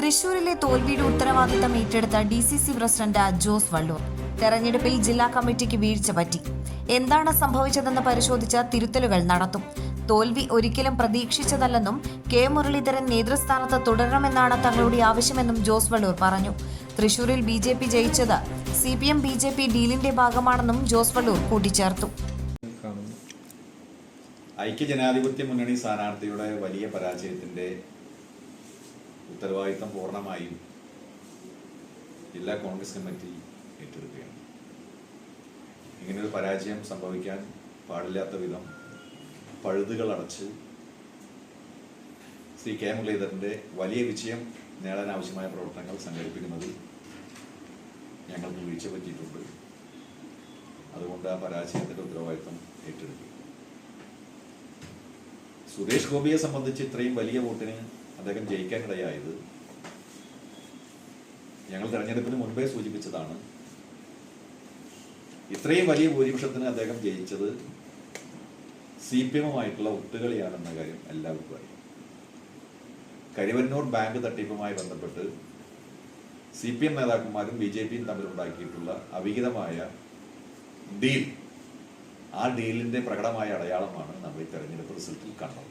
തൃശൂരിലെ തോൽവിയുടെ ഉത്തരവാദിത്തം ഏറ്റെടുത്ത D C C president Jose Vallur തെരഞ്ഞെടുപ്പിൽ ജില്ലാ കമ്മിറ്റിക്ക് വീഴ്ച പറ്റി. എന്താണ് സംഭവിച്ചതെന്ന് പരിശോധിച്ച തിരുത്തലുകൾ നടത്തും. തോൽവി ഒരിക്കലും പ്രതീക്ഷിച്ചതല്ലെന്നും കെ മുരളീധരൻ നേതൃസ്ഥാനത്ത് തുടരണമെന്നാണ് തങ്ങളുടെ ആവശ്യമെന്നും ജോസ് വള്ളൂർ പറഞ്ഞു. തൃശൂരിൽ ബി ജെ പി ജയിച്ചത് C P M B J P ഡീലിന്റെ ഭാഗമാണെന്നും ജോസ് വള്ളൂർ കൂട്ടിച്ചേർത്തു. ഐക്യ ജനാധിപത്യ മുന്നണി സ്ഥാനാർത്ഥിയുടെ വലിയ പരാജയത്തിന്റെ ഉത്തരവാദിത്തം പൂർണമായും ജില്ലാ കോൺഗ്രസ് കമ്മിറ്റി ഏറ്റെടുക്കുകയാണ്. ഇങ്ങനൊരു പരാജയം സംഭവിക്കാൻ പാടില്ലാത്ത വിധം പഴുതുകൾ അടച്ച് ശ്രീ കെ മുരളീധരന്റെ വലിയ വിജയം നേടാൻ ആവശ്യമായ പ്രവർത്തനങ്ങൾ സംഘടിപ്പിക്കുന്നതിൽ ഞങ്ങൾക്ക് വീഴ്ച പറ്റിയിട്ടുണ്ട്. അതുകൊണ്ട് ആ പരാജയത്തിന്റെ ഉത്തരവാദിത്തം ഏറ്റെടുക്കും. സുരേഷ് ഗോപിയെ സംബന്ധിച്ച് ഇത്രയും വലിയ വോട്ടിന് അദ്ദേഹം ജയിക്കാനിടയായത് ഞങ്ങൾ തെരഞ്ഞെടുപ്പിന് മുൻപേ സൂചിപ്പിച്ചതാണ്. ഇത്രയും വലിയ ഭൂരിപക്ഷത്തിന് അദ്ദേഹം ജയിച്ചത് സി പി എമ്മുമായിട്ടുള്ള ഒത്തുകളിയാണെന്ന കാര്യം എല്ലാവർക്കും അറിയാം. കരിവന്നൂർ ബാങ്ക് തട്ടിപ്പുമായി ബന്ധപ്പെട്ട് സി പി എം നേതാക്കന്മാരും ബി ജെ പിയും തമ്മിലുണ്ടാക്കിയിട്ടുള്ള അവിഹിതമായ ഡീൽ. ആ ഡീലിന്റെ പ്രകടമായ അടയാളമാണ് നമ്മൾ ഈ തെരഞ്ഞെടുപ്പ് റിസൾട്ടിൽ കണ്ടത്.